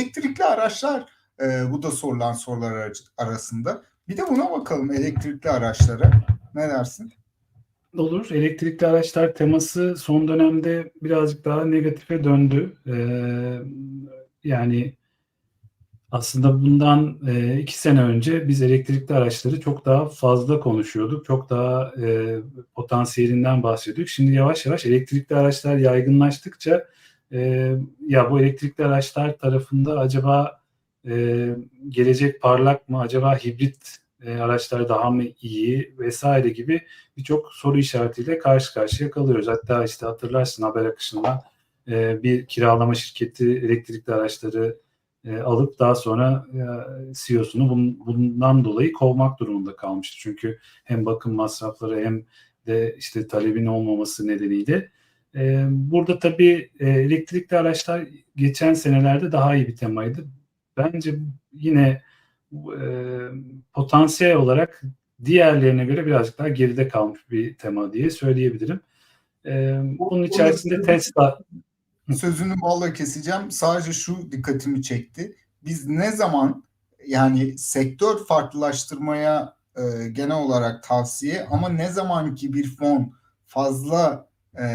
Elektrikli araçlar e, bu da sorulan sorular ar- arasında. Bir de buna bakalım elektrikli araçlara. Ne dersin? Olur. Elektrikli araçlar teması son dönemde birazcık daha negatife döndü. Ee, yani aslında bundan e, iki sene önce biz elektrikli araçları çok daha fazla konuşuyorduk. Çok daha e, potansiyelinden bahsediyorduk. Şimdi yavaş yavaş elektrikli araçlar yaygınlaştıkça e, ya bu elektrikli araçlar tarafında acaba e, gelecek parlak mı? Acaba hibrit e, araçlar daha mı iyi vesaire gibi birçok soru işaretiyle karşı karşıya kalıyoruz. Hatta işte hatırlarsın haber akışından e, bir kiralama şirketi elektrikli araçları e, alıp daha sonra e, CEO'sunu bun, bundan dolayı kovmak durumunda kalmıştı. Çünkü hem bakım masrafları hem de işte talebin olmaması nedeniyle. E, burada tabii e, elektrikli araçlar geçen senelerde daha iyi bir temaydı. Bence yine e, potansiyel olarak diğerlerine göre birazcık daha geride kalmış bir tema diye söyleyebilirim. E, bunun içerisinde Tesla Sözünü balla keseceğim. Sadece şu dikkatimi çekti. Biz ne zaman yani sektör farklılaştırmaya e, genel olarak tavsiye ama ne zaman ki bir fon fazla e,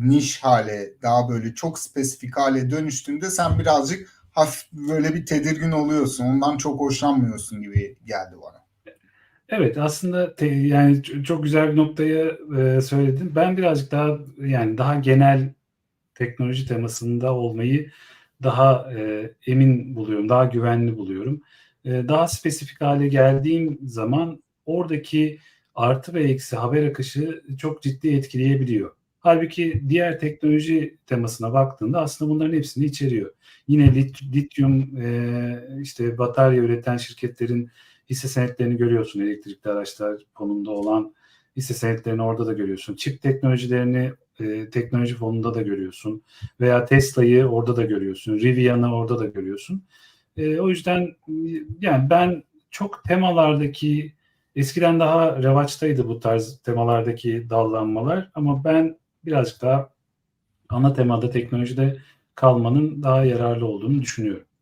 niş hale daha böyle çok spesifik hale dönüştüğünde sen birazcık hafif böyle bir tedirgin oluyorsun. Ondan çok hoşlanmıyorsun gibi geldi bana. Evet aslında te- yani çok güzel bir noktayı e, söyledin. Ben birazcık daha yani daha genel teknoloji temasında olmayı daha e, emin buluyorum, daha güvenli buluyorum. E, daha spesifik hale geldiğim zaman oradaki artı ve eksi haber akışı çok ciddi etkileyebiliyor. Halbuki diğer teknoloji temasına baktığında aslında bunların hepsini içeriyor. Yine lit- lityum e, işte batarya üreten şirketlerin hisse senetlerini görüyorsun elektrikli araçlar fonunda olan hisse senetlerini orada da görüyorsun. Çip teknolojilerini e, teknoloji fonunda da görüyorsun. Veya Tesla'yı orada da görüyorsun. Rivian'ı orada da görüyorsun. E, o yüzden yani ben çok temalardaki eskiden daha revaçtaydı bu tarz temalardaki dallanmalar ama ben birazcık daha ana temada teknolojide kalmanın daha yararlı olduğunu düşünüyorum.